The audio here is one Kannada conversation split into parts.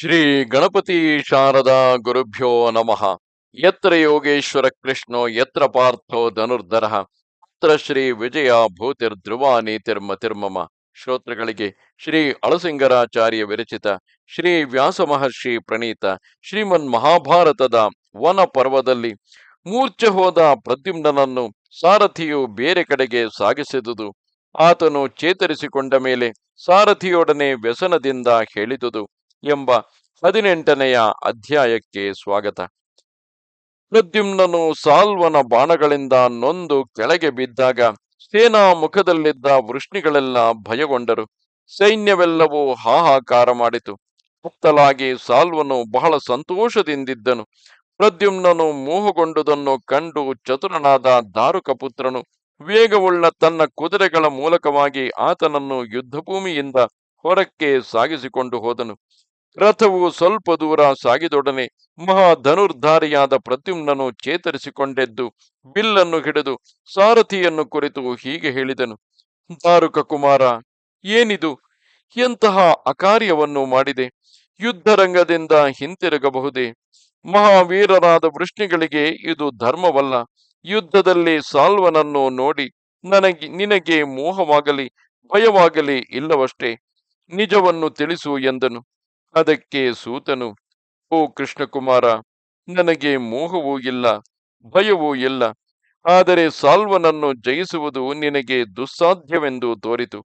ಶ್ರೀ ಗಣಪತಿ ಶಾರದಾ ಗುರುಭ್ಯೋ ನಮಃ. ಯತ್ರ ಯೋಗೇಶ್ವರ ಕೃಷ್ಣೋ, ಯತ್ರ ಪಾರ್ಥೋ ಧನುರ್ಧರ. ಅತ್ರ ಶ್ರೀ ವಿಜಯ ಭೂತಿರ್ ಧ್ರುವ ನೀತಿರ್ಮತಿರ್ಮಮ ಶ್ರೋತೃಗಳಿಗೆ ಶ್ರೀ ಅಳಸಿಂಗರಾಚಾರ್ಯ ವಿರಚಿತ, ಶ್ರೀ ವ್ಯಾಸ ಮಹರ್ಷಿ ಪ್ರಣೀತ, ಶ್ರೀಮನ್ ಮಹಾಭಾರತದ ವನ ಪರ್ವದಲ್ಲಿ ಮೂರ್ಛೆ ಹೋದ ಪ್ರದ್ಯುಮ್ನನನ್ನು ಸಾರಥಿಯು ಬೇರೆ ಕಡೆಗೆ ಸಾಗಿಸಿದುದು. ಆತನು ಚೇತರಿಸಿಕೊಂಡ ಮೇಲೆ ಸಾರಥಿಯೊಡನೆ ವ್ಯಸನದಿಂದ ಹೇಳಿದುದು. ಎಂಬ ಹದಿನೆಂಟನೆಯ ಅಧ್ಯಾಯಕ್ಕೆ ಸ್ವಾಗತ. ಪ್ರದ್ಯುಮ್ನನು ಸಾಲ್ವನ ಬಾಣಗಳಿಂದ ನೊಂದು ಕೆಳಗೆ ಬಿದ್ದಾಗ ಸೇನಾ ಮುಖದಲ್ಲಿದ್ದ ವೃಷ್ಣಿಗಳೆಲ್ಲ ಭಯಗೊಂಡರು. ಸೈನ್ಯವೆಲ್ಲವೂ ಹಾಹಾಕಾರ ಮಾಡಿತು. ಮುಕ್ತಲಾಗಿ ಸಾಲ್ವನು ಬಹಳ ಸಂತೋಷದಿಂದಿದ್ದನು. ಪ್ರದ್ಯುಮ್ನನು ಮೋಹಗೊಂಡುದನ್ನು ಕಂಡು ಚತುರನಾದ ದಾರುಕ ಪುತ್ರನು ವೇಗವುಳ್ಳ ತನ್ನ ಕುದುರೆಗಳ ಮೂಲಕವಾಗಿ ಆತನನ್ನು ಯುದ್ಧಭೂಮಿಯಿಂದ ಹೊರಕ್ಕೆ ಸಾಗಿಸಿಕೊಂಡು ಹೋದನು. ರಥವು ಸ್ವಲ್ಪ ದೂರ ಸಾಗಿದೊಡನೆ ಮಹಾ ಧನುರ್ಧಾರಿಯಾದ ಪ್ರದ್ಯುಮ್ನನು ಚೇತರಿಸಿಕೊಂಡೆದ್ದು, ಬಿಲ್ಲನ್ನು ಹಿಡಿದು ಸಾರಥಿಯನ್ನು ಕುರಿತು ಹೀಗೆ ಹೇಳಿದನು, ದಾರುಕ ಕುಮಾರ, ಏನಿದು? ಎಂತಹ ಅಕಾರ್ಯವನ್ನು ಮಾಡಿದೆ? ಯುದ್ಧರಂಗದಿಂದ ಹಿಂತಿರುಗಬಹುದೇ? ಮಹಾವೀರರಾದ ವೃಷ್ಣಿಗಳಿಗೆ ಇದು ಧರ್ಮವಲ್ಲ, ಯುದ್ಧದಲ್ಲಿ ಸಾಲ್ವನನ್ನು ನೋಡಿ ನನಗೆ, ನಿನಗೆ ಮೋಹವಾಗಲಿ, ಭಯವಾಗಲಿ ಇಲ್ಲವಷ್ಟೇ? ನಿಜವನ್ನು ತಿಳಿಸು ಎಂದನು. ಅದಕ್ಕೆ ಸೂತನು, ಓ ಕೃಷ್ಣಕುಮಾರ, ನನಗೆ ಮೋಹವೂ ಇಲ್ಲ, ಭಯವೂ ಇಲ್ಲ. ಆದರೆ ಸಾಲ್ವನನ್ನು ಜಯಿಸುವುದು ನಿನಗೆ ದುಸ್ಸಾಧ್ಯವೆಂದು ತೋರಿತು.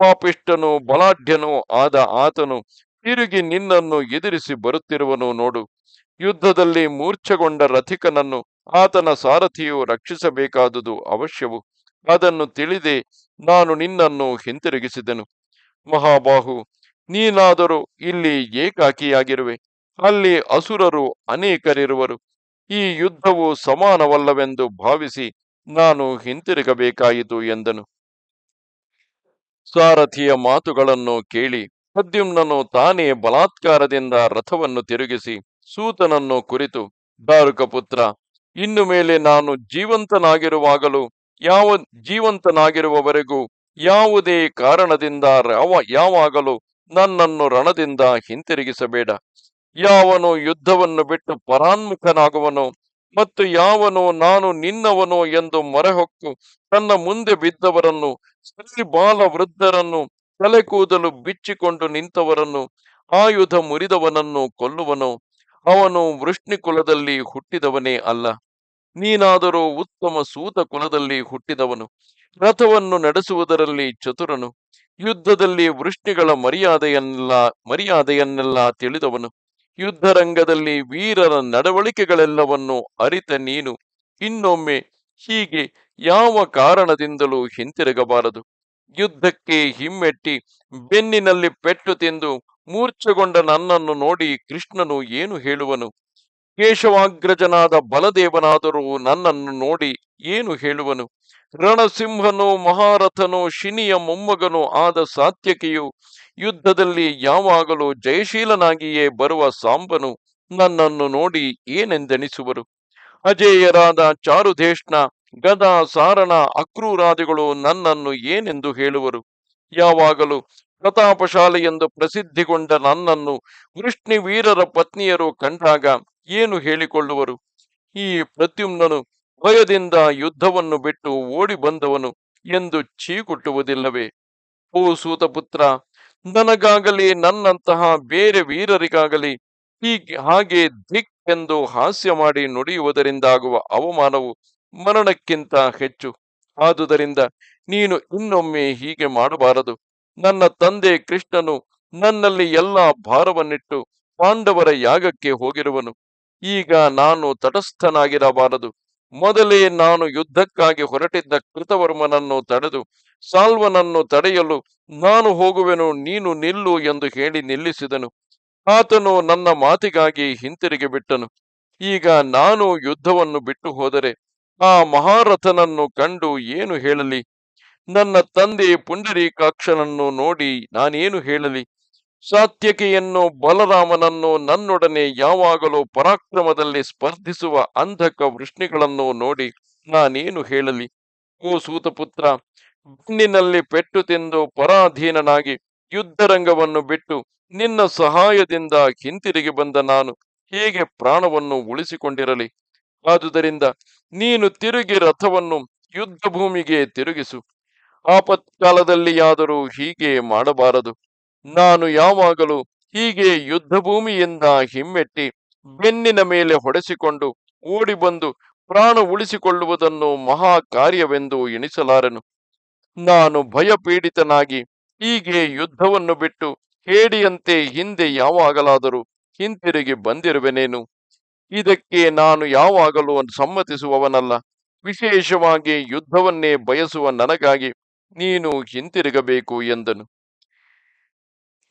ಪಾಪಿಷ್ಟನು ಬಲಾಢ್ಯನೂ ಆದ ಆತನು ತಿರುಗಿ ನಿನ್ನನ್ನು ಎದುರಿಸಿ ಬರುತ್ತಿರುವನು ನೋಡು. ಯುದ್ಧದಲ್ಲಿ ಮೂರ್ಛಗೊಂಡ ರಥಿಕನನ್ನು ಆತನ ಸಾರಥಿಯು ರಕ್ಷಿಸಬೇಕಾದುದು ಅವಶ್ಯವು. ಅದನ್ನು ತಿಳಿದೇ ನಾನು ನಿನ್ನನ್ನು ಹಿಂತಿರುಗಿಸಿದೆನು. ಮಹಾಬಾಹು ನೀನಾದರೂ ಇಲ್ಲಿ ಏಕಾಕಿಯಾಗಿರುವೆ. ಅಲ್ಲಿ ಅಸುರರು ಅನೇಕರಿರುವರು. ಈ ಯುದ್ಧವು ಸಮಾನವಲ್ಲವೆಂದು ಭಾವಿಸಿ ನಾನು ಹಿಂತಿರುಗಬೇಕಾಯಿತು ಎಂದನು. ಸಾರಥಿಯ ಮಾತುಗಳನ್ನು ಕೇಳಿ ಪ್ರದ್ಯುಮ್ನನು ತಾನೇ ಬಲಾತ್ಕಾರದಿಂದ ರಥವನ್ನು ತಿರುಗಿಸಿ ಸೂತನನ್ನು ಕುರಿತು ದಾರುಕ ಪುತ್ರ ಇನ್ನು ಮೇಲೆ ನಾನು ಜೀವಂತನಾಗಿರುವಾಗಲೂ, ಯಾವ ಜೀವಂತನಾಗಿರುವವರೆಗೂ ಯಾವುದೇ ಕಾರಣದಿಂದ ಯಾವ ಯಾವಾಗಲೂ ನನ್ನನ್ನು ರಣದಿಂದ ಹಿಂತಿರುಗಿಸಬೇಡ. ಯಾವನು ಯುದ್ಧವನ್ನು ಬಿಟ್ಟು ಪರಾನ್ಮುಖನಾಗುವನೋ ಮತ್ತು ಯಾವನು ನಾನು ನಿನ್ನವನು ಎಂದು ಮರೆಹೊಕ್ಕು ತನ್ನ ಮುಂದೆ ಬಿದ್ದವರನ್ನು ಸರಿ ಬಾಲ ವೃದ್ಧರನ್ನು ತಲೆ ಕೂದಲು ಬಿಚ್ಚಿಕೊಂಡು ನಿಂತವರನ್ನು, ಆಯುಧ ಮುರಿದವನನ್ನು ಕೊಲ್ಲುವನು. ಅವನು ವೃಷ್ಣಿ ಕುಲದಲ್ಲಿ ಹುಟ್ಟಿದವನೇ ಅಲ್ಲ. ನೀನಾದರೂ ಉತ್ತಮ ಸೂತ ಕುಲದಲ್ಲಿ ಹುಟ್ಟಿದವನು. ರಥವನ್ನು ನಡೆಸುವುದರಲ್ಲಿ ಚತುರನು. ಯುದ್ಧದಲ್ಲಿ ವೃಷ್ಣಿಗಳ ಮರ್ಯಾದೆಯನ್ನೆಲ್ಲ ಮರ್ಯಾದೆಯನ್ನೆಲ್ಲ ತಿಳಿದವನು. ಯುದ್ಧರಂಗದಲ್ಲಿ ವೀರರ ನಡವಳಿಕೆಗಳೆಲ್ಲವನ್ನು ಅರಿತ ನೀನು. ಇನ್ನೊಮ್ಮೆ ಹೀಗೆ ಯಾವ ಕಾರಣದಿಂದಲೂ ಹಿಂತಿರುಗಬಾರದು. ಯುದ್ಧಕ್ಕೆ ಹಿಮ್ಮೆಟ್ಟಿ ಬೆನ್ನಿನಲ್ಲಿ ಪೆಟ್ಟು ತಿಂದು ಮೂರ್ಛೆಗೊಂಡ ನನ್ನನ್ನು ನೋಡಿ ಕೃಷ್ಣನು ಏನು ಹೇಳುವನು? ಕೇಶವಾಗ್ರಜನಾದ ಬಲದೇವನಾದರೂ ನನ್ನನ್ನು ನೋಡಿ ಏನು ಹೇಳುವನು? ರಣಸಿಂಹನು, ಮಹಾರಥನು, ಶಿನಿಯ ಮೊಮ್ಮಗನು ಆದ ಸಾತ್ಯಕಿಯು ಯುದ್ಧದಲ್ಲಿ ಯಾವಾಗಲೂ ಜಯಶೀಲನಾಗಿಯೇ ಬರುವ ಸಾಂಬನು ನನ್ನನ್ನು ನೋಡಿ ಏನೆಂದೆನಿಸುವರು? ಅಜೇಯರಾದ ಚಾರುಧೇಷ್ಣ, ಗದಾ ಸಾರಣ, ಅಕ್ರೂರಾದಿಗಳು ನನ್ನನ್ನು ಏನೆಂದು ಹೇಳುವರು? ಯಾವಾಗಲೂ ಪ್ರತಾಪಶಾಲಿ ಎಂದು ಪ್ರಸಿದ್ಧಿಗೊಂಡ ನನ್ನನ್ನು ವೃಷ್ಣಿ ವೀರರ ಪತ್ನಿಯರು ಕಂಡಾಗ ಏನು ಹೇಳಿಕೊಳ್ಳುವರು? ಈ ಪ್ರತ್ಯುಮ್ನನು ಭಯದಿಂದ ಯುದ್ಧವನ್ನು ಬಿಟ್ಟು ಓಡಿ ಬಂದವನು ಎಂದು ಚೀಕುಟ್ಟುವುದಿಲ್ಲವೇ? ಓ ಸೂತಪುತ್ರ, ನನಗಾಗಲಿ ನನ್ನಂತಹ ಬೇರೆ ವೀರರಿಗಾಗಲಿ ಹೀಗೆ ಹಾಗೆ ದಿಕ್ ಎಂದು ಹಾಸ್ಯ ಮಾಡಿ ನುಡಿಯುವುದರಿಂದಾಗುವ ಅವಮಾನವು ಮರಣಕ್ಕಿಂತ ಹೆಚ್ಚು. ಆದುದರಿಂದ ನೀನು ಇನ್ನೊಮ್ಮೆ ಹೀಗೆ ಮಾಡಬಾರದು. ನನ್ನ ತಂದೆ ಕೃಷ್ಣನು ನನ್ನಲ್ಲಿ ಎಲ್ಲ ಭಾರವನ್ನಿಟ್ಟು ಪಾಂಡವರ ಯಾಗಕ್ಕೆ ಹೋಗಿರುವನು. ಈಗ ನಾನು ತಟಸ್ಥನಾಗಿರಬಾರದು. ಮೊದಲೇ ನಾನು ಯುದ್ಧಕ್ಕಾಗಿ ಹೊರಟಿದ್ದ ಕೃತವರ್ಮನನ್ನು ತಡೆದು ಸಾಲ್ವನನ್ನು ತಡೆಯಲು ನಾನು ಹೋಗುವೆನು, ನೀನು ನಿಲ್ಲು ಎಂದು ಹೇಳಿ ನಿಲ್ಲಿಸಿದನು. ಆತನು ನನ್ನ ಮಾತಿಗಾಗಿ ಹಿಂತಿರುಗಿ ಬಿಟ್ಟನು. ಈಗ ನಾನು ಯುದ್ಧವನ್ನು ಬಿಟ್ಟು ಹೋದರೆ ಆ ಮಹಾರಥನನ್ನು ಕಂಡು ಏನು ಹೇಳಲಿ? ನನ್ನ ತಂದೆ ಪುಂಡರೀಕಾಕ್ಷನನ್ನು ನೋಡಿ ನಾನೇನು ಹೇಳಲಿ? ಸಾತ್ಯಕೆಯನ್ನು ಬಲರಾಮನನ್ನು ನನ್ನೊಡನೆ ಯಾವಾಗಲೂ ಪರಾಕ್ರಮದಲ್ಲಿ ಸ್ಪರ್ಧಿಸುವ ಅಂಧಕ ವೃಷ್ಣಿಗಳನ್ನು ನೋಡಿ ನಾನೇನು ಹೇಳಲಿ? ಓ ಸೂತಪುತ್ರ ಬೆನ್ನಿನಲ್ಲಿ ಪೆಟ್ಟು ತಿಂದು ಪರಾಧೀನನಾಗಿ ಯುದ್ಧರಂಗವನ್ನು ಬಿಟ್ಟು ನಿನ್ನ ಸಹಾಯದಿಂದ ಹಿಂತಿರುಗಿ ಬಂದ ನಾನು ಹೇಗೆ ಪ್ರಾಣವನ್ನು ಉಳಿಸಿಕೊಂಡಿರಲಿ? ಆದುದರಿಂದ ನೀನು ತಿರುಗಿ ರಥವನ್ನು ಯುದ್ಧ ಭೂಮಿಗೆ ತಿರುಗಿಸು ಆಪತ್ಕಾಲದಲ್ಲಿಯಾದರೂ ಹೀಗೆ ಮಾಡಬಾರದು. ನಾನು ಯಾವಾಗಲೂ ಹೀಗೆ ಯುದ್ಧ ಭೂಮಿಯಿಂದ ಹಿಮ್ಮೆಟ್ಟಿ ಬೆನ್ನಿನ ಮೇಲೆ ಹೊಡೆಸಿಕೊಂಡು ಓಡಿ ಬಂದು ಪ್ರಾಣ ಉಳಿಸಿಕೊಳ್ಳುವುದನ್ನು ಮಹಾ ಕಾರ್ಯವೆಂದು ಎಣಿಸಲಾರನು. ನಾನು ಭಯಪೀಡಿತನಾಗಿ ಹೀಗೆ ಯುದ್ಧವನ್ನು ಬಿಟ್ಟು ಹೇಡಿಯಂತೆ ಹಿಂದೆ ಯಾವಾಗಲಾದರೂ ಹಿಂತಿರುಗಿ ಬಂದಿರುವೆನೇನು? ಇದಕ್ಕೆ ನಾನು ಯಾವಾಗಲೂ ಸಮ್ಮತಿಸುವವನಲ್ಲ. ವಿಶೇಷವಾಗಿ ಯುದ್ಧವನ್ನೇ ಬಯಸುವ ನನಗಾಗಿ ನೀನು ಹಿಂತಿರುಗಬೇಕು ಎಂದನು.